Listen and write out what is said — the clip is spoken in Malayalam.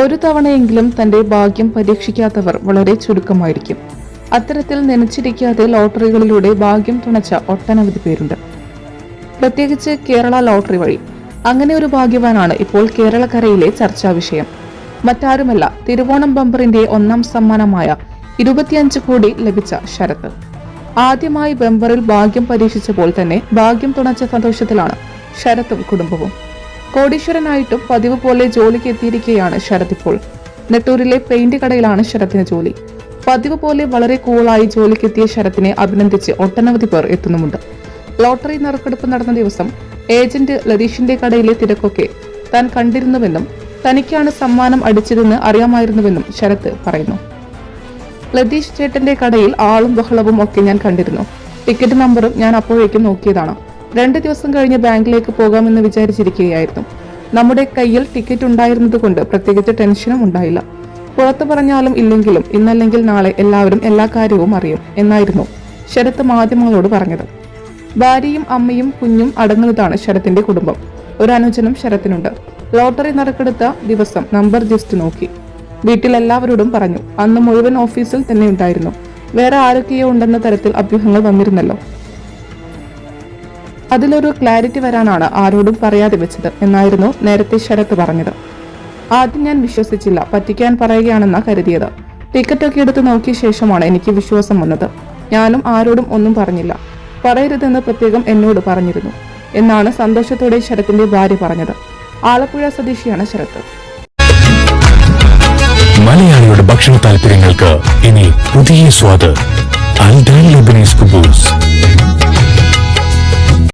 ഒരു തവണയെങ്കിലും തന്റെ ഭാഗ്യം പരീക്ഷിക്കാത്തവർ വളരെ ചുരുക്കമായിരിക്കും. അത്തരത്തിൽ നനച്ചിരിക്കാതെ ലോട്ടറികളിലൂടെ ഭാഗ്യം തുണച്ച ഒട്ടനവധി പേരുണ്ട്. പ്രത്യേകിച്ച് കേരള ലോട്ടറി വഴി. അങ്ങനെ ഒരു ഭാഗ്യവാനാണ് ഇപ്പോൾ കേരളക്കരയിലെ ചർച്ചാ വിഷയം. മറ്റാരുമല്ല തിരുവോണം ബമ്പറിന്റെ ഒന്നാം സമ്മാനമായ ഇരുപത്തിയഞ്ച് കോടി ലഭിച്ച ശരത്. ആദ്യമായി ബംബറിൽ ഭാഗ്യം പരീക്ഷിച്ചപ്പോൾ തന്നെ ഭാഗ്യം തുണച്ച സന്തോഷത്തിലാണ് ശരത്തും കുടുംബവും. കോടീശ്വരനായിട്ടും പതിവ് പോലെ ജോലിക്ക് എത്തിയിരിക്കുകയാണ് ശരത് ഇപ്പോൾ. നെട്ടൂരിലെ പെയിന്റ് കടയിലാണ് ശരത്തിന് ജോലി. പതിവ് പോലെ വളരെ കൂളായി ജോലിക്കെത്തിയ ശരത്തിനെ അഭിനന്ദിച്ച് ഒട്ടനവധി പേർ എത്തുന്നുമുണ്ട്. ലോട്ടറി നറുക്കെടുപ്പ് നടന്ന ദിവസം ഏജന്റ് ലതീഷിന്റെ കടയിലെ തിരക്കൊക്കെ താൻ കണ്ടിരുന്നുവെന്നും തനിക്കാണ് സമ്മാനം അടിച്ചതെന്ന് അറിയാമായിരുന്നുവെന്നും ശരത് പറയുന്നു. ലതീഷ് ചേട്ടന്റെ കടയിൽ ആളും ബഹളവും ഒക്കെ ഞാൻ കണ്ടിരുന്നു. ടിക്കറ്റ് നമ്പറും ഞാൻ അപ്പോഴേക്കും നോക്കിയതാണ്. രണ്ട് ദിവസം കഴിഞ്ഞ് ബാങ്കിലേക്ക് പോകാമെന്ന് വിചാരിച്ചിരിക്കുകയായിരുന്നു. നമ്മുടെ കയ്യിൽ ടിക്കറ്റ് ഉണ്ടായിരുന്നത് കൊണ്ട് പ്രത്യേകിച്ച് ടെൻഷനും ഉണ്ടായില്ല. പുറത്തു പറഞ്ഞാലും ഇല്ലെങ്കിലും ഇന്നല്ലെങ്കിൽ നാളെ എല്ലാവരും എല്ലാ കാര്യവും അറിയും എന്നായിരുന്നു ശരത്ത് മാധ്യമങ്ങളോട് പറഞ്ഞത്. ഭാര്യയും അമ്മയും കുഞ്ഞും അടങ്ങുന്നതാണ് ശരത്തിന്റെ കുടുംബം. ഒരു അനുജനും ശരത്തിനുണ്ട്. ലോട്ടറി നറുക്കെടുത്ത ദിവസം നമ്പർ ജസ്റ്റ് നോക്കി. വീട്ടിലെല്ലാവരോടും പറഞ്ഞു അന്ന് മുഴുവൻ ഓഫീസിൽ തന്നെ ഉണ്ടായിരുന്നു. വേറെ ആരൊക്കെയോ ഉണ്ടെന്ന തരത്തിൽ അഭ്യൂഹങ്ങൾ വന്നിരുന്നല്ലോ. അതിലൊരു ക്ലാരിറ്റി വരാനാണ് ആരോടും പറയാതെ വെച്ചത് എന്നായിരുന്നു നേരത്തെ ശരത്ത് പറഞ്ഞത്. ആദ്യം ഞാൻ വിശ്വസിച്ചില്ല പറ്റിക്കാൻ പറയുകയാണെന്നാ കരുതിയത്. ടിക്കറ്റൊക്കെ എടുത്ത് നോക്കിയ ശേഷമാണ് എനിക്ക് വിശ്വാസം വന്നത്. ഞാനും ആരോടും ഒന്നും പറഞ്ഞില്ല. പറയരുതെന്ന് പ്രത്യേകം എന്നോട് പറഞ്ഞിരുന്നു. എന്നാണ് സന്തോഷത്തോടെ ശരത്തിന്റെ ഭാര്യ പറഞ്ഞത്. ആലപ്പുഴ സ്വദേശിയാണ് ശരത്ത് മലയാളിയുടെ ഭക്ഷണ താല്പര്യങ്ങൾക്ക് ഇനി പുതിയ സ്വാദ്. അൽദാൻ ലബനീസ് കുബൂസ്.